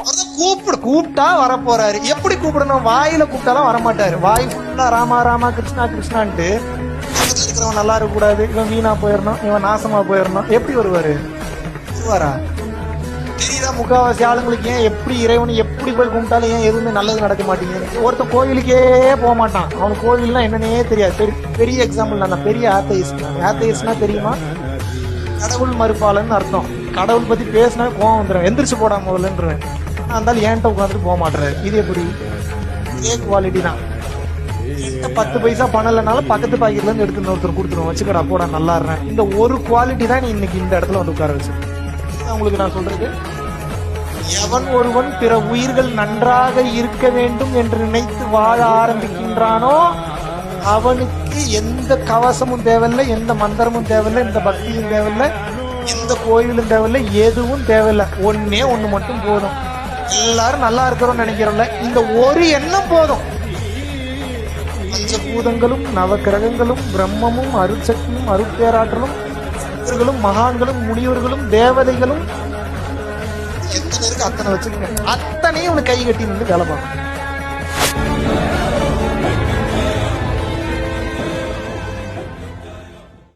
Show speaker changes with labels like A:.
A: அவர்தான் கூப்பிடு. கூப்பிட்டா வரப்போறாரு. எப்படி கூப்பிடணும்? வாயில கூப்பிட்டாலும் வரமாட்டாரு. வாய் ஃபுல்லா ராமா ராமா கிருஷ்ணா கிருஷ்ணான்ட்டு. இருக்கிறவன் நல்லா இருக்க கூடாது இவன் வீணா போயிடணும். இவன் நாசமா போயிடணும். எப்படி வருவாரு? வருவாரா? தெரியுதா? முக்காவாசி ஆளுங்களுக்கு ஏன் எப்படி இறைவன் எப்படி போய் கும்பிட்டாலும் ஏன் எதுவுமே நல்லது நடக்க மாட்டேங்குது? ஒருத்தன் கோவிலுக்கே போக மாட்டான். அவன் கோவில்னா என்னன்னே தெரியாது. பெரிய பெரிய எக்ஸாம்பிள் நான் பெரிய ஆத்தைஸ்ட் ஆத்தைஸ்ட்னா தெரியுமா? கடவுள் மறுப்பாளன்னு அர்த்தம். கடவுள் பத்தி பேசினா கோவம் வந்துடும் எந்திரிச்சு போடா முதல்லன்றேன் இருந்தாலும் ஏன்ட்ட உட்காந்துட்டு போக மாட்டேறாரு இது எப்படி? ஏ குவாலிட்டி தான். பத்து பைசா பணம் இல்லைனாலும் பக்கத்து பாக்கெட்ல இருந்து எடுத்து ஒருத்தர் கொடுத்துருவோம் வச்சுக்கடா போடா நல்லா இருறேன். இந்த ஒரு குவாலிட்டி தான் நீ இன்னைக்கு இந்த இடத்துல வந்து உட்கார வச்சு உங்களுக்கு நான் சொல்றது எவன் ஒருவன் பிற உயிர்கள் நன்றாக இருக்க வேண்டும் என்று நினைத்து வாழ ஆரம்பிக்கின்றானோ அவனுக்கு எந்த கவசமும் தேவையில்லை எந்த மந்திரமும் தேவையில்லை எந்த பக்தியும் தேவையில்லை எந்த கோயிலும் தேவையில்லை எதுவும் தேவையில்லை. ஒன்னே ஒன்று மட்டும் போதும். எல்லாரும் நல்லா இருக்கிறோம்னு நினைக்கிறோம்ல இந்த ஒரு எண்ணம் போதும். பஞ்சபூதங்களும் நவக்கிரகங்களும் பிரம்மமும் அருட்சக்தியும் அருட்பேராற்றலும் சித்தர்களும் மகான்களும் முனிவர்களும் தேவதைகளும். எத்தனை இருக்கு அத்தனை வச்சுக்கோங்க அத்தனையும் உனக்கு கை கட்டி நின்று வேலை பார்க்கணும்.